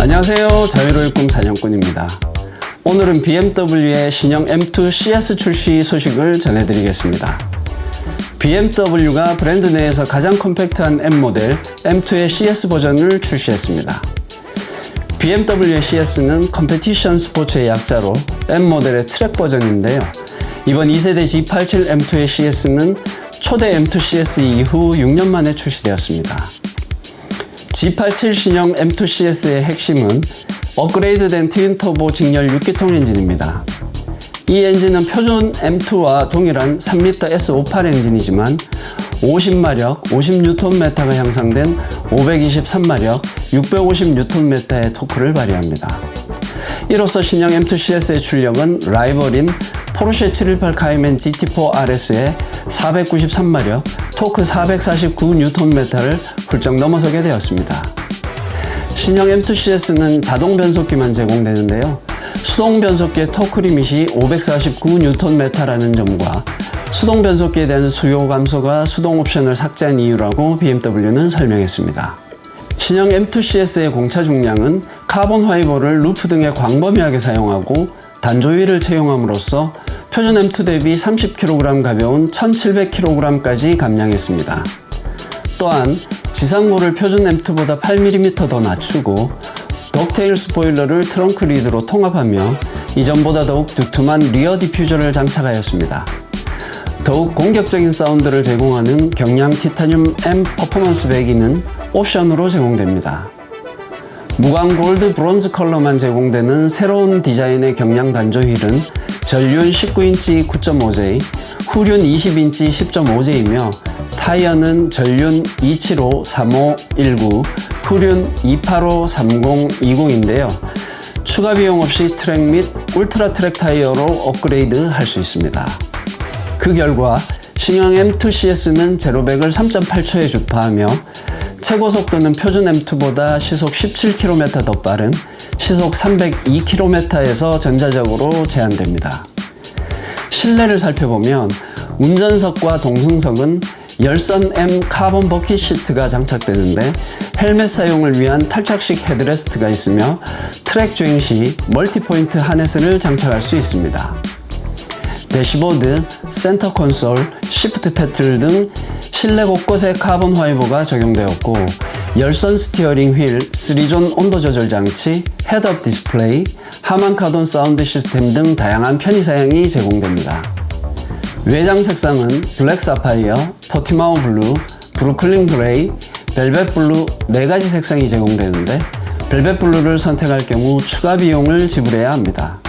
안녕하세요. 자유로울 꿈 사냥꾼입니다. 오늘은 BMW의 신형 M2 CS 출시 소식을 전해드리겠습니다. BMW가 브랜드 내에서 가장 컴팩트한 M 모델 M2의 CS 버전을 출시했습니다. BMW의 CS는 컴페티션 스포츠의 약자로 M 모델의 트랙 버전인데요. 이번 2세대 G87 M2의 CS는 초대 M2 CS 이후 6년 만에 출시되었습니다. G87 신형 M2 CS의 핵심은 업그레이드된 트윈터보 직렬 6기통 엔진입니다. 이 엔진은 표준 M2와 동일한 3리터 S58 엔진이지만 50마력, 50Nm가 향상된 523마력, 650Nm의 토크를 발휘합니다. 이로써 신형 M2 CS의 출력은 라이벌인 포르쉐 718 카이멘 GT4 RS의 493마력, 토크 449Nm를 훌쩍 넘어서게 되었습니다. 신형 M2CS는 자동 변속기만 제공되는데요. 수동 변속기의 토크 리밋이 549Nm라는 점과 수동 변속기에 대한 수요 감소가 수동 옵션을 삭제한 이유라고 BMW는 설명했습니다. 신형 M2CS의 공차 중량은 카본 화이버를 루프 등에 광범위하게 사용하고 단조위를 채용함으로써 표준 M2 대비 30kg 가벼운 1700kg까지 감량했습니다. 또한 지상모를 표준 M2보다 8mm 더 낮추고 덕테일 스포일러를 트렁크 리드로 통합하며 이전보다 더욱 두툼한 리어 디퓨저를 장착하였습니다. 더욱 공격적인 사운드를 제공하는 경량 티타늄 M 퍼포먼스 배기는 옵션으로 제공됩니다. 무광 골드 브론즈 컬러만 제공되는 새로운 디자인의 경량 단조 휠은 전륜 19인치 9.5J, 후륜 20인치 10.5J이며 타이어는 전륜 275 3519, 후륜 285 3020인데요. 추가 비용 없이 트랙 및 울트라 트랙 타이어로 업그레이드 할 수 있습니다. 그 결과 신형 M2 CS는 제로백을 3.8초에 주파하며 최고 속도는 표준 M2보다 시속 17km 더 빠른 시속 302km에서 전자적으로 제한됩니다. 실내를 살펴보면 운전석과 동승석은 열선 M 카본 버킷 시트가 장착되는데 헬멧 사용을 위한 탈착식 헤드레스트가 있으며 트랙 주행 시 멀티포인트 하네스를 장착할 수 있습니다. 대시보드, 센터 콘솔, 시프트 패틀 등 실내 곳곳에 카본 화이버가 적용되었고 열선 스티어링 휠, 3존 온도 조절 장치, 헤드업 디스플레이, 하만 카돈 사운드 시스템 등 다양한 편의 사양이 제공됩니다. 외장 색상은 블랙 사파이어, 포티마오 블루, 브루클린 그레이, 벨벳 블루 4가지 색상이 제공되는데 벨벳 블루를 선택할 경우 추가 비용을 지불해야 합니다.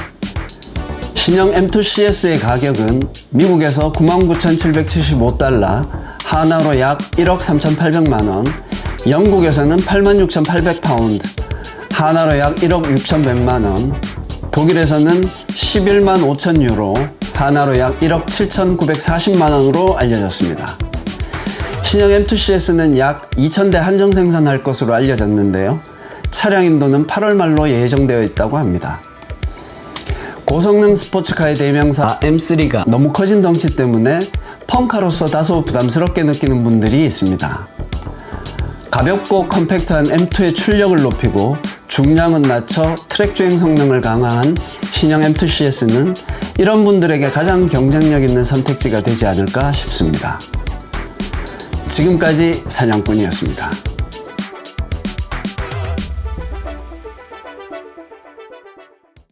신형 M2 CS의 가격은 미국에서 99,775달러, 하나로 약 1억 3,800만원, 영국에서는 86,800파운드, 하나로 약 1억 6,100만원, 독일에서는 11만 5천 유로, 하나로 약 1억 7,940만원으로 알려졌습니다. 신형 M2CS는 약 2,000대 한정 생산할 것으로 알려졌는데요. 차량 인도는 8월 말로 예정되어 있다고 합니다. 고성능 스포츠카의 대명사 M3가 너무 커진 덩치 때문에 펑카로서 다소 부담스럽게 느끼는 분들이 있습니다. 가볍고 컴팩트한 M2의 출력을 높이고 중량은 낮춰 트랙 주행 성능을 강화한 신형 M2 CS는 이런 분들에게 가장 경쟁력 있는 선택지가 되지 않을까 싶습니다. 지금까지 사냥꾼이었습니다.